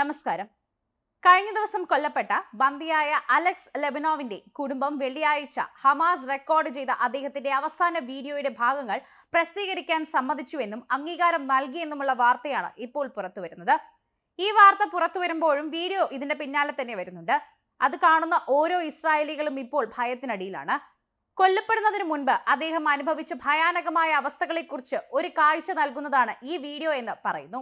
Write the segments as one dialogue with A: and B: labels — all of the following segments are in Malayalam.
A: നമസ്കാരം. കഴിഞ്ഞ ദിവസം കൊല്ലപ്പെട്ട ബന്ദിയായ അലക്സ് ലെബനോവിന്റെ കുടുംബം വെള്ളിയാഴ്ച ഹമാസ് റെക്കോർഡ് ചെയ്ത അദ്ദേഹത്തിന്റെ അവസാന വീഡിയോയുടെ ഭാഗങ്ങൾ പ്രസിദ്ധീകരിക്കാൻ സമ്മതിച്ചുവെന്നും അംഗീകാരം നൽകിയെന്നുമുള്ള വാർത്തയാണ് ഇപ്പോൾ പുറത്തുവരുന്നത്. ഈ വാർത്ത പുറത്തു വരുമ്പോഴും വീഡിയോ ഇതിന്റെ പിന്നാലെ തന്നെ വരുന്നുണ്ട്. അത് കാണുന്ന ഓരോ ഇസ്രായേലികളും ഇപ്പോൾ ഭയത്തിനടിയിലാണ്. കൊല്ലപ്പെടുന്നതിന് മുൻപ് അദ്ദേഹം അനുഭവിച്ച ഭയാനകമായ അവസ്ഥകളെക്കുറിച്ച് ഒരു കാഴ്ച നൽകുന്നതാണ് ഈ വീഡിയോ എന്ന് പറയുന്നു.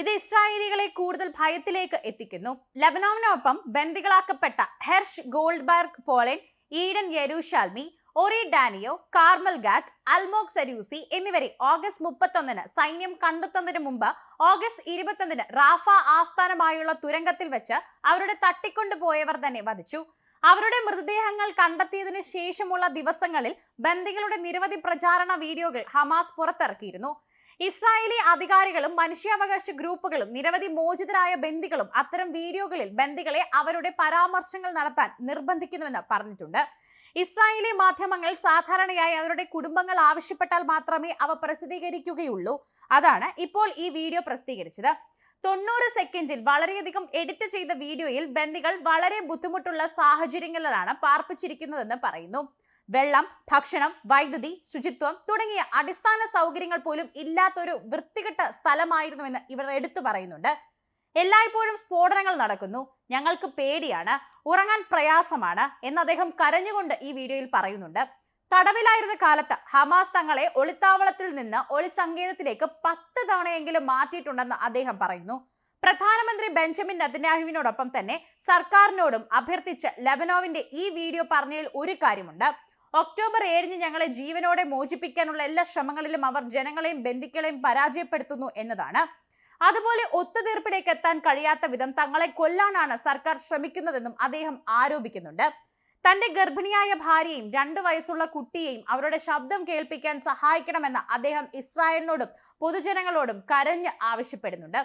A: ഇത് ഇസ്രായേലികളെ കൂടുതൽ ഭയത്തിലേക്ക് എത്തിക്കുന്നു. ലബനോവിനൊപ്പം ബന്ദികളാക്കപ്പെട്ട Hersh Goldberg Polin Eden Yerushalmi Ori Danino Carmel Gat Almog Sarusi എന്നിവരെ ഓഗസ്റ്റ് മുപ്പത്തൊന്നിന് സൈന്യം കണ്ടെത്തുന്നതിന് മുമ്പ് ഓഗസ്റ്റ് ഇരുപത്തൊന്നിന് റാഫ ആസ്ഥാനമായുള്ള തുരങ്കത്തിൽ വെച്ച് അവരുടെ തട്ടിക്കൊണ്ടുപോയവർ തന്നെ വധിച്ചു. അവരുടെ മൃതദേഹങ്ങൾ കണ്ടെത്തിയതിന് ശേഷമുള്ള ദിവസങ്ങളിൽ ബന്ദികളുടെ നിരവധി പ്രചാരണ വീഡിയോകൾ ഹമാസ് പുറത്തിറക്കിയിരുന്നു. ഇസ്രായേലി അധികാരികളും മനുഷ്യാവകാശ ഗ്രൂപ്പുകളും നിരവധി മോചിതരായ ബന്ദികളും അത്തരം വീഡിയോകളിൽ ബന്ദികളെ അവരുടെ പരാമർശങ്ങൾ നടത്താൻ നിർബന്ധിക്കുന്നുവെന്ന് പറഞ്ഞിട്ടുണ്ട്. ഇസ്രായേലി മാധ്യമങ്ങൾ സാധാരണയായി അവരുടെ കുടുംബങ്ങൾ ആവശ്യപ്പെട്ടാൽ മാത്രമേ അവ പ്രസിദ്ധീകരിക്കുകയുള്ളൂ. അതാണ് ഇപ്പോൾ ഈ വീഡിയോ പ്രസിദ്ധീകരിച്ചത്. തൊണ്ണൂറ് സെക്കൻഡിൽ വളരെയധികം എഡിറ്റ് ചെയ്ത വീഡിയോയിൽ ബന്ദികൾ വളരെ ബുദ്ധിമുട്ടുള്ള സാഹചര്യങ്ങളിലാണ് പാർപ്പിച്ചിരിക്കുന്നതെന്ന് പറയുന്നു. വെള്ളം ഭക്ഷണം വൈദ്യുതി ശുചിത്വം തുടങ്ങിയ അടിസ്ഥാന സൗകര്യങ്ങൾ പോലും ഇല്ലാത്തൊരു വൃത്തികെട്ട സ്ഥലമായിരുന്നുവെന്ന് ഇവർ എടുത്തു പറയുന്നുണ്ട്. എല്ലായ്പ്പോഴും സ്ഫോടനങ്ങൾ നടക്കുന്നു. ഞങ്ങൾക്ക് പേടിയാണ്. ഉറങ്ങാൻ പ്രയാസമാണ് എന്ന് അദ്ദേഹം കരഞ്ഞുകൊണ്ട് ഈ വീഡിയോയിൽ പറയുന്നുണ്ട്. തടവിലായിരുന്ന കാലത്ത് ഹമാസ് തങ്ങളെ ഒളിത്താവളത്തിൽ നിന്ന് ഒളി ഒളിസങ്കേതത്തിലേക്ക് പത്ത് തവണയെങ്കിലും മാറ്റിയിട്ടുണ്ടെന്ന് അദ്ദേഹം പറയുന്നു. പ്രധാനമന്ത്രി ബെഞ്ചമിൻ നെതന്യാഹുവിനോടൊപ്പം തന്നെ സർക്കാരിനോടും അഭ്യർത്ഥിച്ച് ലബനോവിന്റെ ഈ വീഡിയോ പറഞ്ഞതിൽ ഒരു കാര്യമുണ്ട്. ഒക്ടോബർ ഏഴിന് ഞങ്ങളെ ജീവനോടെ മോചിപ്പിക്കാനുള്ള എല്ലാ ശ്രമങ്ങളിലും അവർ ജനങ്ങളെയും ബന്ധുക്കളെയും പരാജയപ്പെടുത്തുന്നു എന്നതാണ്. അതുപോലെ ഒത്തുതീർപ്പിലേക്ക് എത്താൻ കഴിയാത്ത വിധം തങ്ങളെ കൊല്ലാനാണ് സർക്കാർ ശ്രമിക്കുന്നതെന്നും അദ്ദേഹം ആരോപിക്കുന്നുണ്ട്. തന്റെ ഗർഭിണിയായ ഭാര്യയും രണ്ടു വയസ്സുള്ള കുട്ടിയെയും അവരുടെ ശബ്ദം കേൾപ്പിക്കാൻ സഹായിക്കണമെന്ന് അദ്ദേഹം ഇസ്രായേലിനോടും പൊതുജനങ്ങളോടും കരഞ്ഞ് ആവശ്യപ്പെടുന്നുണ്ട്.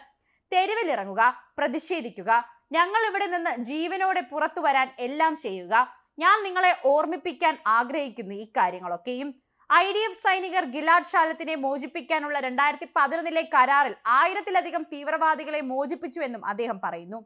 A: തെരുവിലിറങ്ങുക പ്രതിഷേധിക്കുക ഞങ്ങൾ ഇവിടെ നിന്ന് ജീവനോടെ പുറത്തു വരാൻ എല്ലാം ചെയ്യുക ഞാൻ നിങ്ങളെ ഓർമ്മിപ്പിക്കാൻ ആഗ്രഹിക്കുന്നു ഈ കാര്യങ്ങളൊക്കെയും. ഐ ഡി എഫ് സൈനികർ ഗിലാഡ് ശാലത്തിനെ മോചിപ്പിക്കാനുള്ള രണ്ടായിരത്തി പതിനൊന്നിലെ കരാറിൽ ആയിരത്തിലധികം തീവ്രവാദികളെ മോചിപ്പിച്ചുവെന്നും അദ്ദേഹം പറയുന്നു.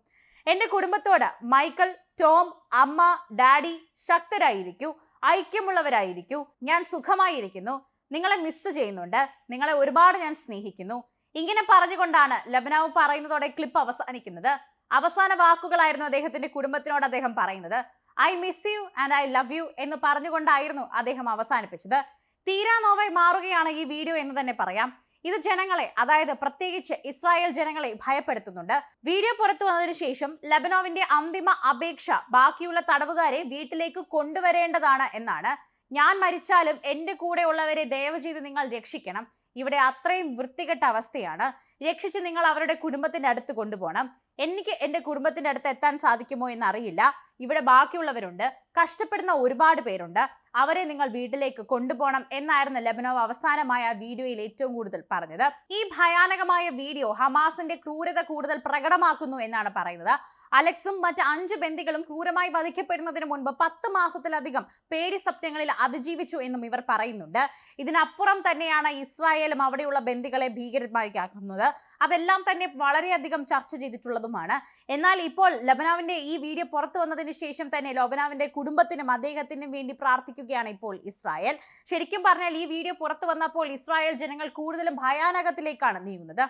A: എന്റെ കുടുംബത്തോട് മൈക്കൽ ടോം അമ്മ ഡാഡി ശക്തരായിരിക്കൂ ഐക്യമുള്ളവരായിരിക്കൂ ഞാൻ സുഖമായിരിക്കുന്നു നിങ്ങളെ മിസ് ചെയ്യുന്നുണ്ട് നിങ്ങളെ ഒരുപാട് ഞാൻ സ്നേഹിക്കുന്നു. ഇങ്ങനെ പറഞ്ഞുകൊണ്ടാണ് ലബനാവ് പറയുന്നതോടെ ക്ലിപ്പ് അവസാനിക്കുന്നത്. അവസാന വാക്കുകളായിരുന്നു അദ്ദേഹത്തിന്റെ കുടുംബത്തിനോട് അദ്ദേഹം പറയുന്നത്. I miss you and I love you എന്ന് പറഞ്ഞുകൊണ്ടായിരുന്നു അദ്ദേഹം അവസാനിപ്പിച്ചത്. തീരാ നോവായി മാറുകയാണ് ഈ വീഡിയോ എന്ന് തന്നെ പറയാം. ഇത് ജനങ്ങളെ അതായത് പ്രത്യേകിച്ച് ഇസ്രായേൽ ജനങ്ങളെ ഭയപ്പെടുത്തുന്നുണ്ട്. വീഡിയോ പുറത്തു വന്നതിന് ശേഷം ലബനോവിന്റെ അന്തിമ അപേക്ഷ ബാക്കിയുള്ള തടവുകാരെ വീട്ടിലേക്ക് കൊണ്ടുവരേണ്ടതാണ് എന്നാണ്. ഞാൻ മരിച്ചാലും എന്റെ കൂടെ ഉള്ളവരെ ദയവ് ചെയ്ത് നിങ്ങൾ രക്ഷിക്കണം. ഇവിടെ അത്രയും വൃത്തികെട്ട അവസ്ഥയാണ്. രക്ഷിച്ച് നിങ്ങൾ അവരുടെ കുടുംബത്തിന്റെ അടുത്ത് കൊണ്ടുപോകണം. എനിക്ക് എന്റെ കുടുംബത്തിന്റെ അടുത്ത് എത്താൻ സാധിക്കുമോ എന്ന് അറിയില്ല ഇവിടെ ബാക്കിയുള്ളവരുണ്ട്. കഷ്ടപ്പെടുന്ന ഒരുപാട് പേരുണ്ട്. അവരെ നിങ്ങൾ വീട്ടിലേക്ക് കൊണ്ടുപോകണം എന്നായിരുന്നു ലബനോവ് അവസാനമായ വീഡിയോയിൽ ഏറ്റവും കൂടുതൽ പറഞ്ഞത്. ഈ ഭയാനകമായ വീഡിയോ ഹമാസിന്റെ ക്രൂരത കൂടുതൽ പ്രകടമാക്കുന്നു എന്നാണ് പറയുന്നത്. അലക്സും മറ്റ് അഞ്ച് ബന്ദികളും ക്രൂരമായി വധിക്കപ്പെടുന്നതിന് മുൻപ് പത്ത് മാസത്തിലധികം പേടി സത്യങ്ങളിൽ അതിജീവിച്ചു എന്നും ഇവർ പറയുന്നുണ്ട്. ഇതിനപ്പുറം തന്നെയാണ് ഇസ്രായേലും അവിടെയുള്ള ബന്ദികളെ ഭീകരമാക്കുന്നത് അതെല്ലാം തന്നെ വളരെയധികം ചർച്ച ചെയ്തിട്ടുള്ളതുമാണ്. എന്നാൽ ഇപ്പോൾ ലബനാവിന്റെ ഈ വീഡിയോ പുറത്തു വന്നതിന് ശേഷം തന്നെ ലബനാവിന്റെ കുടുംബത്തിനും അദ്ദേഹത്തിനും വേണ്ടി പ്രാർത്ഥിക്കുകയാണ് ഇപ്പോൾ ഇസ്രായേൽ. ശരിക്കും പറഞ്ഞാൽ ഈ വീഡിയോ പുറത്തു വന്നപ്പോൾ ഇസ്രായേൽ ജനങ്ങൾ കൂടുതലും ഭയാനകത്തിലേക്കാണ് നീങ്ങുന്നത്.